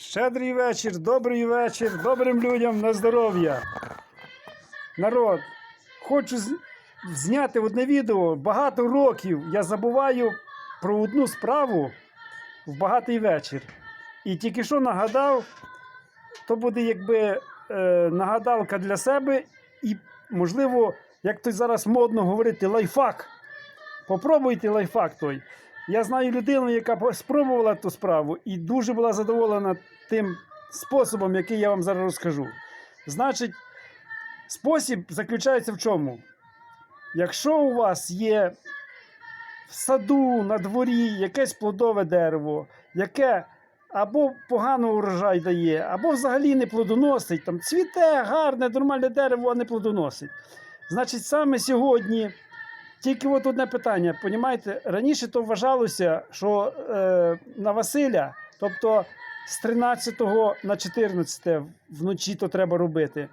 Щедрий вечір, добрий вечір, добрим людям на здоров'я. Народ, хочу зняти одне відео. Багато років я забуваю про одну справу в багатий вечір. І тільки що нагадав, то буде якби е, нагадалка для себе і, можливо, як то зараз модно говорити, лайфхак. Попробуйте лайфхак той. Я знаю людину, яка спробувала ту справу і дуже була задоволена тим способом, який я вам зараз розкажу. Значить, спосіб заключається в чому? Якщо у вас є в саду, на дворі якесь плодове дерево, яке або погано урожай дає, або взагалі не плодоносить, там цвіте, гарне, нормальне дерево, а не плодоносить. Значить, саме сьогодні тільки от одне питання. Понімаєте, раніше то вважалося, що е, на Василя, тобто з 13 на 14 вночі то треба робити.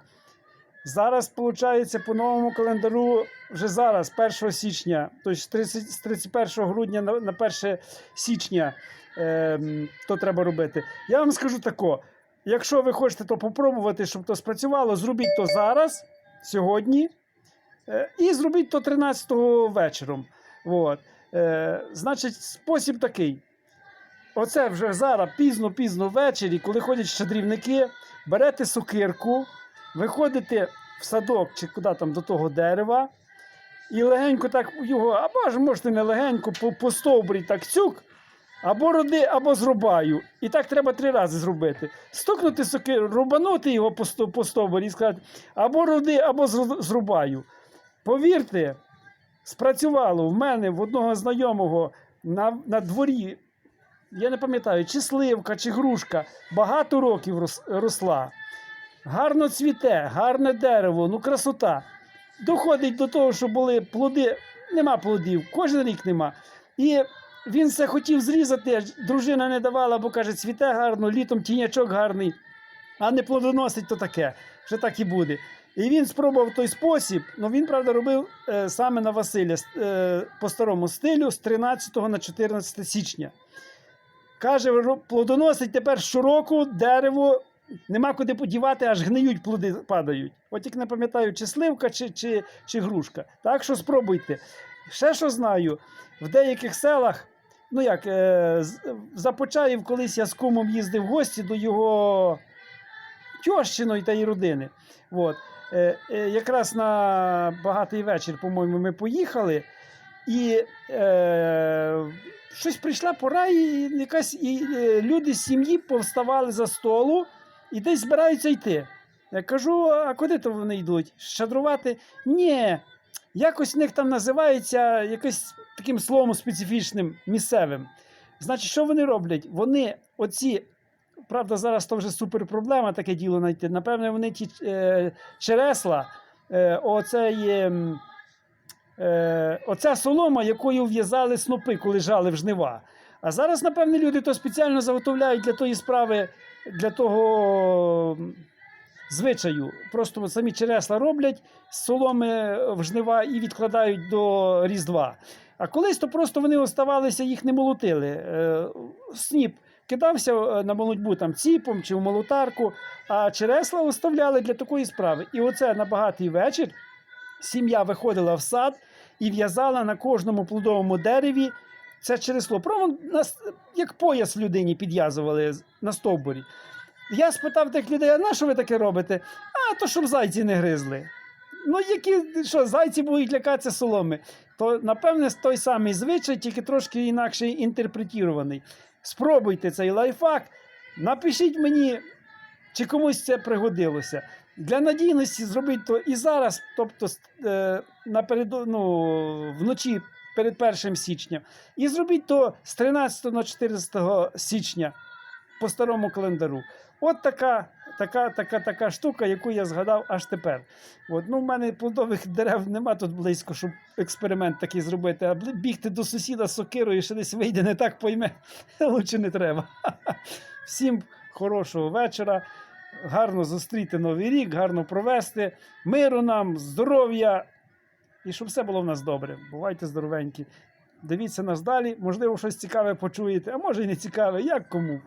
Зараз, виходить, по новому календару, вже зараз, 1 січня, тобто з 30 з 31 грудня на 1 січня, е, то треба робити. Я вам скажу тако: якщо ви хочете то попробувати, щоб то спрацювало, зробіть то зараз, сьогодні. Е, І зробіть то 13-го вечором. От. Е, значить, спосіб такий. Оце вже зараз пізно-пізно ввечері, коли ходять щедрівники, берете сокирку, виходите в садок чи куди там до того дерева, і легенько так його, або ж можете не легенько, по, по стовбурі так цюк, або роди, або зрубаю. І так треба три рази зробити. Стукнути сокиру, рубанути його по, по стовбурі і сказати, або роди, або зрубаю. Повірте, спрацювало в мене в одного знайомого на, на дворі, я не пам'ятаю, чи сливка, чи грушка, багато років росла. Гарно цвіте, гарне дерево, ну красота. Доходить до того, що були плоди, нема плодів, кожен рік нема. І він це хотів зрізати, дружина не давала, бо каже, цвіте гарно, літом тінячок гарний, а не плодоносить то таке. Вже так і буде. І він спробував той спосіб, але він, правда, робив е, саме на Василя е, по старому стилю з 13 на 14 січня. Каже, плодоносить тепер щороку дерево, нема куди подівати, аж гниють плоди падають. От як не пам'ятаю, чи сливка, чи, чи, чи грушка. Так що спробуйте. Ще що знаю, в деяких селах, ну як, е, Започаїв колись я з кумом їздив в гості до його тьощиної та її родини. От. Е, е, якраз на багатий вечір, по-моєму, ми поїхали, і е, щось прийшла пора, і якась і, е, люди з сім'ї повставали за столу і десь збираються йти. Я кажу: а куди то вони йдуть? Щадрувати? Ні. Якось в них там називається якось таким словом специфічним місцевим. Значить, що вони роблять? Вони оці правда, зараз то вже супер проблема таке діло знайти. Напевне, вони ті е, чересла, е, оце є, м, е, оця солома, якою в'язали снопи, коли жали в жнива. А зараз, напевне, люди то спеціально заготовляють для тої справи, для того звичаю. Просто самі чересла роблять з соломи в жнива і відкладають до Різдва. А колись то просто вони оставалися, їх не молотили. Е, сніп кидався е, на молодьбу там ціпом чи в молотарку, а чересла оставляли для такої справи. І оце на багатий вечір сім'я виходила в сад і в'язала на кожному плодовому дереві це чересло. Прямо на с- як пояс людині підв'язували на стовбурі. Я спитав тих людей, а на що ви таке робите? А то щоб зайці не гризли. Ну, які що, зайці будуть лякатися соломи, то напевне той самий звичай, тільки трошки інакше інтерпретірований. Спробуйте цей лайфхак, напишіть мені, чи комусь це пригодилося. Для надійності зробіть то і зараз, тобто е, ну, вночі перед 1 січня. І зробіть то з 13 на 14 січня по старому календару. От така, така, така, така штука, яку я згадав аж тепер. От, ну, в мене плодових дерев нема тут близько, щоб експеримент такий зробити. А бігти до сусіда з сокирою, що десь вийде, не так пойме. Лучше не треба. Всім хорошого вечора. Гарно зустріти новий рік, гарно провести. Миру нам, здоров'я і щоб все було в нас добре. Бувайте здоровенькі. Дивіться нас далі. Можливо, щось цікаве почуєте, а може і не цікаве, як кому.